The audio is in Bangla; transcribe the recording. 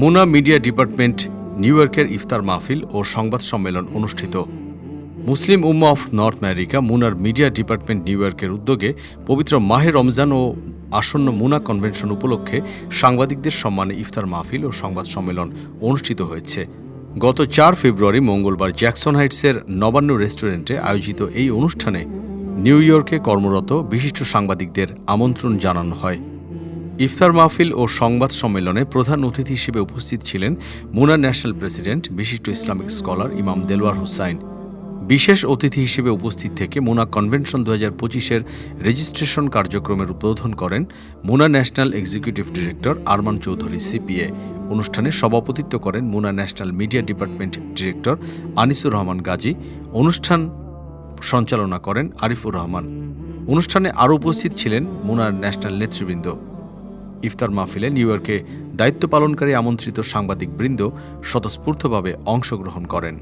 মুনা মিডিয়া ডিপার্টমেন্ট, নিউ ইয়র্কের ইফতার মাহফিল ও সংবাদ সম্মেলন অনুষ্ঠিত। Muslim Ummah of North America, Munnar media department new ইয়র্কের উদ্যোগে পবিত্র মাহে রমজান ও আসন্ন মুনা কনভেনশন উপলক্ষে সাংবাদিকদের সম্মানে ইফতার মাহফিল ও সংবাদ সম্মেলন অনুষ্ঠিত হয়েছে। গত চার ফেব্রুয়ারি মঙ্গলবার জ্যাকসন হাইটসের নবান্ন রেস্টুরেন্টে আয়োজিত এই অনুষ্ঠানে নিউ ইয়র্কে কর্মরত বিশিষ্ট সাংবাদিকদের আমন্ত্রণ জানানো হয়। ইফতার মাহফিল ও সংবাদ সম্মেলনে প্রধান অতিথি হিসেবে উপস্থিত ছিলেন মুনা ন্যাশনাল প্রেসিডেন্ট, বিশিষ্ট ইসলামিক স্কলার ইমাম দেলওয়ার হুসাইন। বিশেষ অতিথি হিসেবে উপস্থিত থেকে মোনা কনভেনশন দু হাজার পঁচিশের রেজিস্ট্রেশন কার্যক্রমের উদ্বোধন করেন MUNA national executive director Arman Chowdhury, CPA. অনুষ্ঠানে সভাপতিত্ব করেন MUNA national media department director Anisur Rahman Gazi. অনুষ্ঠান সঞ্চালনা করেন আরিফুর রহমান। অনুষ্ঠানে আরও উপস্থিত ছিলেন মুনার ন্যাশনাল নেতৃবৃন্দ। ইফতার মাহফিলে নিউ ইয়র্কে দায়িত্ব পালনকারী আমন্ত্রিত সাংবাদিকবৃন্দ স্বতঃস্ফূর্তভাবে অংশগ্রহণ করেন।